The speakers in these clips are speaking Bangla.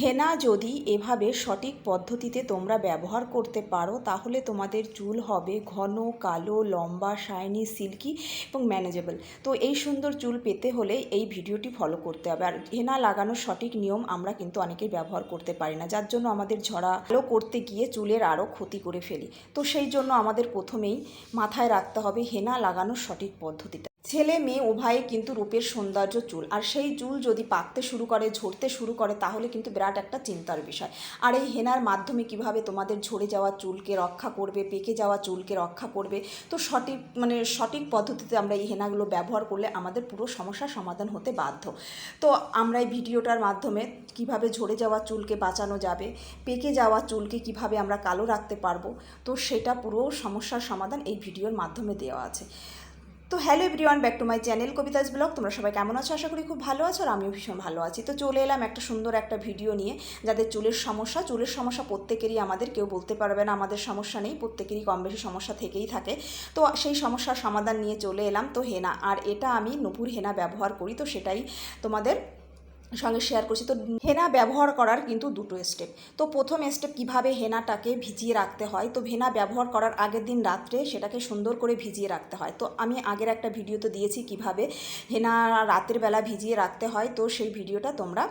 হেনা, যদি এভাবে সঠিক পদ্ধতিতে তোমরা ব্যবহার করতে পারো, তাহলে তোমাদের চুল হবে ঘন, কালো, লম্বা শাইনি সিল্কি এবং ম্যানেজেবল তো এই সুন্দর চুল পেতে হলে এই ভিডিওটি ফলো করতে হবে। আর হেনা লাগানোর সঠিক নিয়ম আমরা কিন্তু অনেকেই ব্যবহার করতে পারি না। যার জন্য আমাদের ঝরা ভালো করতে গিয়ে চুলের আরও ক্ষতি করে ফেলি। তো সেই জন্য আমাদের প্রথমেই মাথায় রাখতে হবে হেনা লাগানোর সঠিক পদ্ধতিটা। ছেলে মেয়ে উভয়ে কিন্তু রূপের সৌন্দর্য চুল। আর সেই চুল যদি পাকতে শুরু করে, ঝরতে শুরু করে, তাহলে কিন্তু বিরাট একটা চিন্তার বিষয়। আর এই হেনার মাধ্যমে কীভাবে তোমাদের ঝরে যাওয়া চুলকে রক্ষা করবে, পেকে যাওয়া চুলকে রক্ষা করবে, তো সঠিক মানে সঠিক পদ্ধতিতে আমরা এই হেনাগুলো ব্যবহার করলে আমাদের পুরো সমস্যার সমাধান হতে বাধ্য। তো আমরা এই ভিডিওটার মাধ্যমে কীভাবে ঝরে যাওয়া চুলকে বাঁচানো যাবে, পেকে যাওয়া চুলকে কীভাবে আমরা কালো রাখতে পারব, তো সেটা পুরো সমস্যার সমাধান এই ভিডিওর মাধ্যমে দেওয়া আছে। তো hello everyone back to my channel Kabita's blog তোমরা সবাই কেমন আছো? আশা করি খুব ভালো আছো আর আমিও ভীষণ ভালো আছি। তো চলে এলাম একটা সুন্দর একটা ভিডিও নিয়ে, যাদের চুলের সমস্যা চুলের সমস্যা প্রত্যেকেরই আমাদের কেউ বলতে পারবে না, আমাদের সমস্যা নেই, প্রত্যেকেরই কম বেশি সমস্যা থেকেই থাকে। তো সেই সমস্যার সমাধান নিয়ে চলে এলাম। তো হেনা, আর এটা আমি নপুর হেনা ব্যবহার করি, তো সেটাই তোমাদের সঙ্গে শেয়ার করছি। তো হেনা ব্যবহার করার কিন্তু দুটো স্টেপ তো প্রথম স্টেপ কীভাবে হেনাটাকে ভিজিয়ে রাখতে হয়? তো হেনা ব্যবহার করার আগের দিন রাত্রে সেটাকে সুন্দর করে ভিজিয়ে রাখতে হয়। তো আমি আগের একটা ভিডিও তো দিয়েছি কীভাবে হেনা রাতের বেলা ভিজিয়ে রাখতে হয়। তো সেই ভিডিওটা তোমরা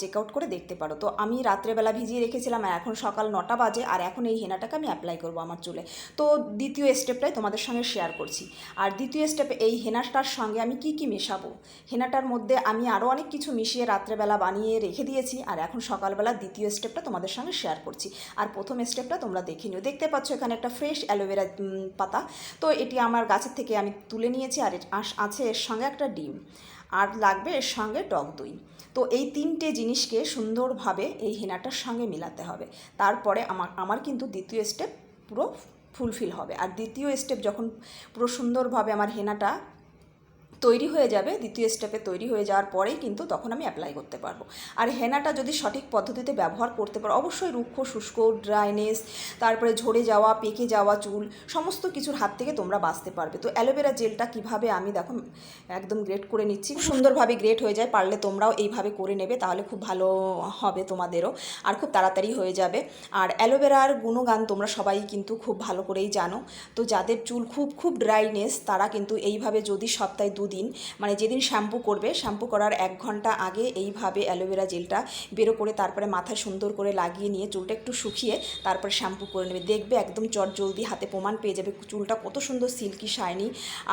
চেক আউট করে দেখতে পারো। তো আমি রাত্রেবেলা ভিজিয়ে রেখেছিলাম আর এখন সকাল নটা বাজে আর এখন এই হেনাটাকে আমি অ্যাপ্লাই করব আমার চুলে। তো দ্বিতীয় স্টেপটাই তোমাদের সঙ্গে শেয়ার করছি। আর দ্বিতীয় স্টেপে এই হেনাটার সঙ্গে আমি কি কি মেশাবো? হেনাটার মধ্যে আমি আরও অনেক কিছু মিশিয়ে রাত্রেবেলা বানিয়ে রেখে দিয়েছি আর এখন সকালবেলা দ্বিতীয় স্টেপটা তোমাদের সঙ্গে শেয়ার করছি। আর প্রথম স্টেপটা তোমরা দেখে নিও। দেখতে পাচ্ছ এখানে একটা ফ্রেশ অ্যালোভেরা পাতা। তো এটি আমার গাছের থেকে আমি তুলে নিয়েছি আর আছে এর সঙ্গে একটা ডিম। আর লাগবে এর সঙ্গে টক দই। তো এই তিনটে জিনিসকে সুন্দরভাবে এই হেনাটার সঙ্গে মিলাতে হবে। তারপরে আমার আমার কিন্তু দ্বিতীয় স্টেপ পুরো ফুলফিল হবে। আর দ্বিতীয় স্টেপ যখন পুরো সুন্দরভাবে আমার হেনাটা তৈরি হয়ে যাবে, দ্বিতীয় স্টেপে তৈরি হয়ে যাওয়ার পরেই কিন্তু তখন আমি অ্যাপ্লাই করতে পারব। আর হেনাটা যদি সঠিক পদ্ধতিতে ব্যবহার করতে পারো, অবশ্যই রুক্ষ, শুষ্ক ড্রাইনেস তারপরে ঝরে যাওয়া, পেকে যাওয়া চুল, সমস্ত কিছুর হাত থেকে তোমরা বাঁচতে পারবে। তো অ্যালোভেরা জেলটা কীভাবে আমি দেখো, একদম গ্রেট করে নিচ্ছি সুন্দরভাবে গ্রেট হয়ে যায়, পারলে তোমরাও এইভাবে করে নেবে, তাহলে খুব ভালো হবে তোমাদেরও, আর খুব তাড়াতাড়ি হয়ে যাবে। আর অ্যালোভেরার গুণগান তোমরা সবাই কিন্তু খুব ভালো করেই জানো। তো যাদের চুল খুব খুব ড্রাইনেস তারা কিন্তু এইভাবে যদি সপ্তাহে দুদিন মানে যেদিন শ্যাম্পু করবে, শ্যাম্পু করার এক ঘণ্টা আগে এইভাবে অ্যালোভেরা জেলটা বেরো করে তারপরে মাথায় সুন্দর করে লাগিয়ে নিয়ে চুলটা একটু শুকিয়ে তারপরে শ্যাম্পু করে নেবে। দেখবে একদম চট জলদি হাতে প্রমাণ পেয়ে যাবে চুলটা কত সুন্দর সিল্কি শাইনি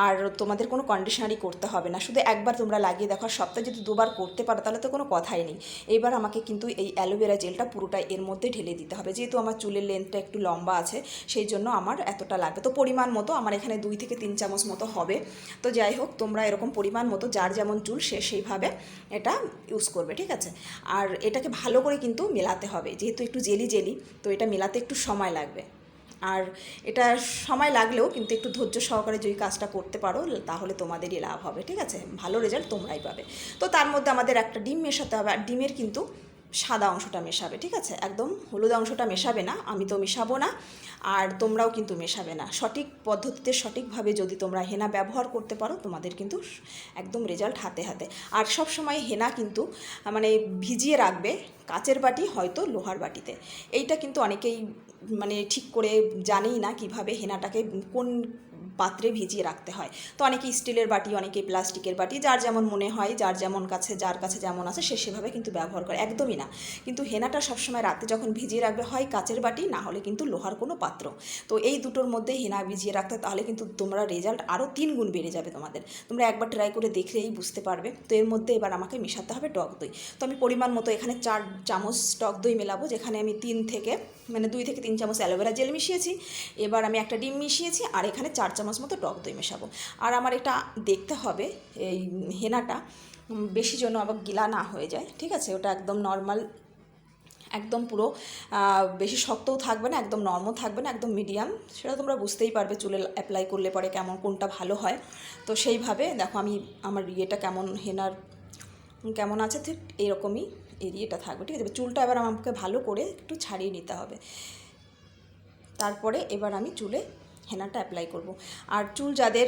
আর তোমাদের কোনো কন্ডিশনারই করতে হবে না। শুধু একবার তোমরা লাগিয়ে দেখো সপ্তাহে যদি দুবার করতে পারো তাহলে তো কোনো কথাই নেই। এবার আমাকে কিন্তু এই অ্যালোভেরা জেলটা পুরোটা এর মধ্যে ঢেলে দিতে হবে। যেহেতু আমার চুলের লেন্থটা একটু লম্বা আছে, সেই জন্য আমার এতটা লাগবে। তো পরিমাণ মতো আমার এখানে দুই থেকে তিন চামচ মতো হবে। তো যাই হোক, তোমরা এরকম পরিমাণ মতো যার যেমন চুল, সে সেইভাবে এটা ইউজ করবে, ঠিক আছে? আর এটাকে ভালো করে কিন্তু মেলাতে হবে, যেহেতু একটু জেলি জেলি, তো এটা মেলাতে একটু সময় লাগবে। আর এটা সময় লাগলেও কিন্তু একটু ধৈর্য সহকারে যদি কাজটা করতে পারো, তাহলে তোমাদেরই লাভ হবে, ঠিক আছে? ভালো রেজাল্ট তোমরাই পাবে। তো তার মধ্যে আমাদের একটা ডিম মেশাতে হবে, আর ডিমের কিন্তু সাদা অংশটা মেশাবে, ঠিক আছে? একদম হলুদ অংশটা মেশাবে না, আমি তো মেশাবো না, আর তোমরাও কিন্তু মেশাবে না। সঠিক পদ্ধতিতে, সঠিকভাবে যদি তোমরা হেনা ব্যবহার করতে পারো, তোমাদের কিন্তু একদম রেজাল্ট হাতে হাতে। আর সব সময় হেনা কিন্তু মানে ভিজিয়ে রাখবে কাচের বাটি, হয়তো লোহার বাটিতে। এইটা কিন্তু অনেকেই মানে ঠিক করে জানেই না কীভাবে হেনাটাকে, কোন পাত্রে ভিজিয়ে রাখতে হয়। তো অনেকে স্টিলের বাটি, অনেকে প্লাস্টিকের বাটি, যার যেমন মনে হয়, যার যেমন কাছে, যার কাছে যেমন আছে, সে সেভাবে কিন্তু ব্যবহার করে, একদমই না। কিন্তু হেনাটা সবসময় রাতে যখন ভিজিয়ে রাখবে, হয় কাচের বাটি, না হলে কিন্তু লোহার কোনো পাত্র। তো এই দুটোর মধ্যে হেনা ভিজিয়ে রাখতে, তাহলে কিন্তু তোমরা রেজাল্ট আরও তিন গুণ বেড়ে যাবে তোমাদের। তোমরা একবার ট্রাই করে দেখলেই বুঝতে পারবে। তো এর মধ্যে এবার আমাকে মেশাতে হবে টক দই। তো আমি পরিমাণ মতো এখানে চার চামচ টক দই মেলাবো, যেখানে আমি তিন থেকে মানে দুই থেকে তিন চামচ অ্যালোভেরা জেল মিশিয়েছি। এবার আমি একটা ডিম মিশিয়েছি, আর এখানে চার চামচ মতো টক দই মেশাবো। আর আমার এটা দেখতে হবে, এই হেনাটা বেশি যেন আবার গিলা না হয়ে যায়, ঠিক আছে? ওটা একদম নর্মাল একদম পুরো বেশি শক্তও থাকবে না, একদম নর্মও থাকবে না, একদম মিডিয়াম সেটা তোমরা বুঝতেই পারবে চুলে অ্যাপ্লাই করলে পরে কেমন কোনটা ভালো হয়। তো সেইভাবে দেখো আমি আমার ইয়েটা কেমন, হেনার কেমন আছে, ঠিক এরকমই এরিয়েটা থাকবে, ঠিক আছে? চুলটা এবার আমাকে ভালো করে একটু ছাড়িয়ে নিতে হবে। তারপরে এবার আমি চুলে হেনাটা অ্যাপ্লাই করব। আর চুল যাদের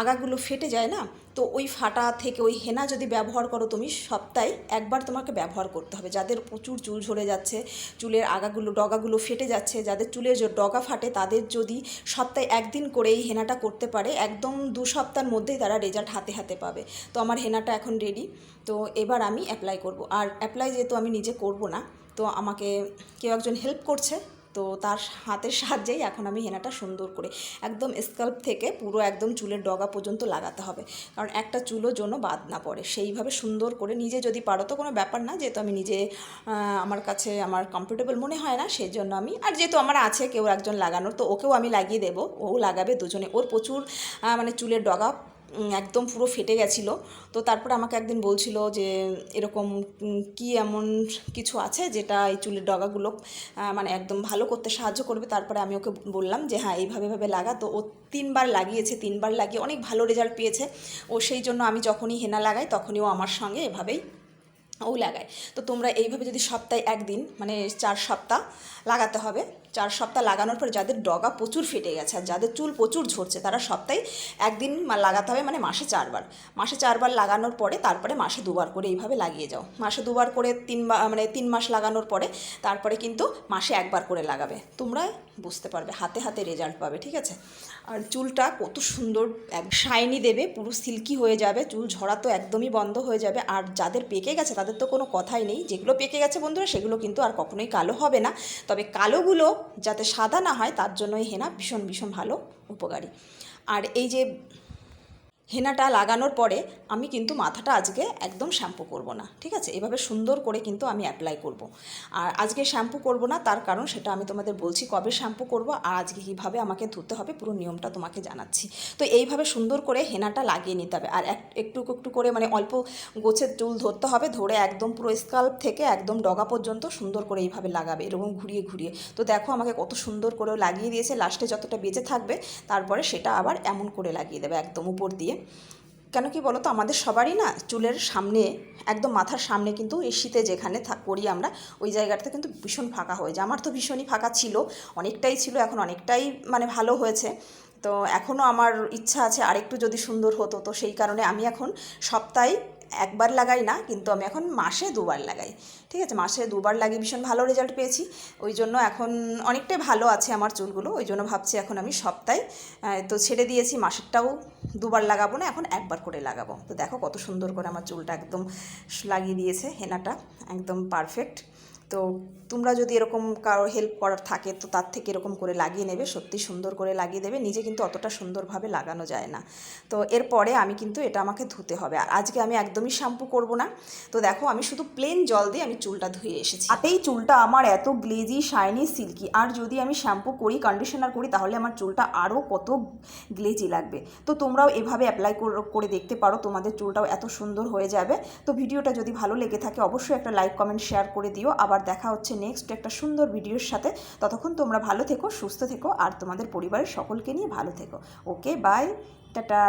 আগাগুলো ফেটে যায় না, তো ওই ফাটা থেকে ওই হেনা যদি ব্যবহার করো তুমি, সপ্তাহে একবার তোমাকে ব্যবহার করতে হবে। যাদের প্রচুর চুল ঝরে যাচ্ছে, চুলের আগাগুলো, ডগাগুলো ফেটে যাচ্ছে, যাদের চুলের ডগা ফাটে, তাদের যদি সপ্তাহে একদিন করে এই হেনাটা করতে পারে, একদম দু সপ্তাহের মধ্যেই তারা রেজাল্ট হাতে হাতে পাবে। তো আমার হেনাটা এখন রেডি তো এবার আমি অ্যাপ্লাই করব। আর অ্যাপ্লাই যেহেতু আমি নিজে করব না, তো আমাকে কেউ একজন হেল্প করছে? তো তার হাতের সাহায্যেই এখন আমি হেনাটা সুন্দর করে একদম স্কাল্প থেকে পুরো একদম চুলের ডগা পর্যন্ত লাগাতে হবে। কারণ একটা চুলও জন্য বাদ না পড়ে। সেইভাবে সুন্দর করে নিজে যদি পারো তো কোনো ব্যাপার না। যেহেতু আমি নিজে আমার কাছে আমার কমফোর্টেবল মনে হয় না সেই জন্য আমি আর যেহেতু আমার আছে কেউ একজন লাগানোর, তো ওকেও আমি লাগিয়ে দেবো। ও লাগাবে দুজনে। ওর প্রচুর মানে চুলের ডগা একদম পুরো ফেটে গেছিল। তো তারপর আমাকে একদিন বলছিল যে, এরকম কি এমন কিছু আছে যেটা এই চুলের ডগাগুলো মানে একদম ভালো করতে সাহায্য করবে? তারপরে আমি ওকে বললাম যে হ্যাঁ এইভাবে ভাবে লাগা। তো ও তিনবার লাগিয়েছে, তিনবার লাগিয়ে অনেক ভালো রেজাল্ট পেয়েছে। ও সেই জন্য আমি যখনই হেনা লাগাই, তখনই ও আমার সঙ্গে এভাবেই ও লাগায়। তো তোমরা এইভাবে যদি সপ্তাহে একদিন মানে চার সপ্তাহ লাগাতে হবে, চার সপ্তাহ লাগানোর পর যাদের ডগা প্রচুর ফেটে গেছে আর যাদের চুল প্রচুর ঝরছে, তারা সপ্তাহে একদিন লাগাতে হবে মানে মাসে চারবার। মাসে চারবার লাগানোর পরে তারপরে মাসে দুবার করে এইভাবে লাগিয়ে যাও। মাসে দুবার করে তিন মানে তিন মাস লাগানোর পরে তারপরে কিন্তু মাসে একবার করে লাগাবে। তোমরা বুঝতে পারবে, হাতে হাতে রেজাল্ট পাবে, ঠিক আছে? আর চুলটা কত সুন্দর, এক শাইনি দেবে, পুরো সিল্কি হয়ে যাবে, চুল ঝরা তো একদমই বন্ধ হয়ে যাবে। আর যাদের পেকে গেছে তাদের তো কোনো কথাই নেই। যেগুলো পেকে গেছে বন্ধুরা, সেগুলো কিন্তু আর কখনোই কালো হবে না। তবে কালোগুলো যাতে সাদা না হয়, তার জন্যই হেনা ভীষণ ভীষণ ভালো উপকারী। আর এই যে হেনাটা লাগানোর পরে আমি কিন্তু মাথাটা আজকে একদম শ্যাম্পু করব না, ঠিক আছে? এভাবে সুন্দর করে কিন্তু আমি অ্যাপ্লাই করব। আর আজকে শ্যাম্পু করব না, তার কারণ সেটা আমি তোমাদের বলছি কবে শ্যাম্পু করব আর আজকে কীভাবে আমাকে ধুতে হবে, পুরো নিয়মটা তোমাকে জানাচ্ছি। তো এইভাবে সুন্দর করে হেনাটা লাগিয়ে নিতে হবে। আর এক, একটু একটু করে মানে অল্প গোছের চুল ধরতে হবে, ধরে একদম পুরো স্কাল্প থেকে একদম ডগা পর্যন্ত সুন্দর করে এইভাবে লাগাবে, এরকম ঘুরিয়ে ঘুরিয়ে। তো দেখো আমাকে কত সুন্দর করে লাগিয়ে দিয়েছে লাস্টে যতটা বেঁচে থাকবে, তারপরে সেটা আবার এমন করে লাগিয়ে দেবে একদম উপর দিয়ে। কেন কি বলো তো আমাদের সবারই না চুলের সামনে, একদম মাথার সামনে কিন্তু এই শীতে যেখানে করি আমরা, ওই জায়গাটাতে কিন্তু ভীষণ ফাঁকা হয়ে যায়। আমার তো ভীষণই ফাঁকা ছিল, অনেকটাই ছিল, এখন অনেকটাই মানে ভালো হয়েছে। তো এখনও আমার ইচ্ছা আছে আরেকটু যদি সুন্দর হতো, তো সেই কারণে আমি এখন সপ্তাহে একবার লাগাই না, কিন্তু আমি এখন মাসে দুবার লাগাই। ঠিক আছে, মাসে দুবার লাগিয়ে ভীষণ ভালো রেজাল্ট পেয়েছি। ওই জন্য এখন অনেকটাই ভালো আছে আমার চুলগুলো, ওই জন্য ভাবছি এখন আমি সপ্তাহে তো ছেড়ে দিয়েছি, মাসেরটাও দুবার লাগাবো না, এখন একবার করে লাগাবো। তো দেখো কত সুন্দর করে আমার চুলটা একদম লাগিয়ে দিয়েছে, হেনাটা একদম পারফেক্ট তো তোমরা যদি এরকম কারও হেল্প করার থাকে, তো তার থেকে এরকম করে লাগিয়ে নেবে, সত্যি সুন্দর করে লাগিয়ে দেবে, নিজে কিন্তু অতটা সুন্দরভাবে লাগানো যায় না। তো এরপরে আমি কিন্তু এটা আমাকে ধুতে হবে। আর আজকে আমি একদমই শ্যাম্পু করব না। তো দেখো, আমি শুধু প্লেন জল দিয়ে আমি চুলটা ধুয়ে এসেছি। তাতেই চুলটা আমার এত গ্লেজি শাইনি সিল্কি আর যদি আমি শ্যাম্পু করি কন্ডিশনার করি, তাহলে আমার চুলটা আরও কত গ্লেজি লাগবে। তো তোমরাও এভাবে অ্যাপ্লাই করে দেখতে পারো, তোমাদের চুলটাও এত সুন্দর হয়ে যাবে। তো ভিডিওটা যদি ভালো লেগে থাকে, অবশ্যই একটা লাইক কমেন্ট শেয়ার করে দিও। আবার দেখা হচ্ছে নেক্সট একটা সুন্দর ভিডিওর সাথে। ততক্ষণ তোমরা ভালো থেকো, সুস্থ থেকো, আর তোমাদের পরিবারের সকলকে নিয়ে ভালো থেকো। Okay bye tata.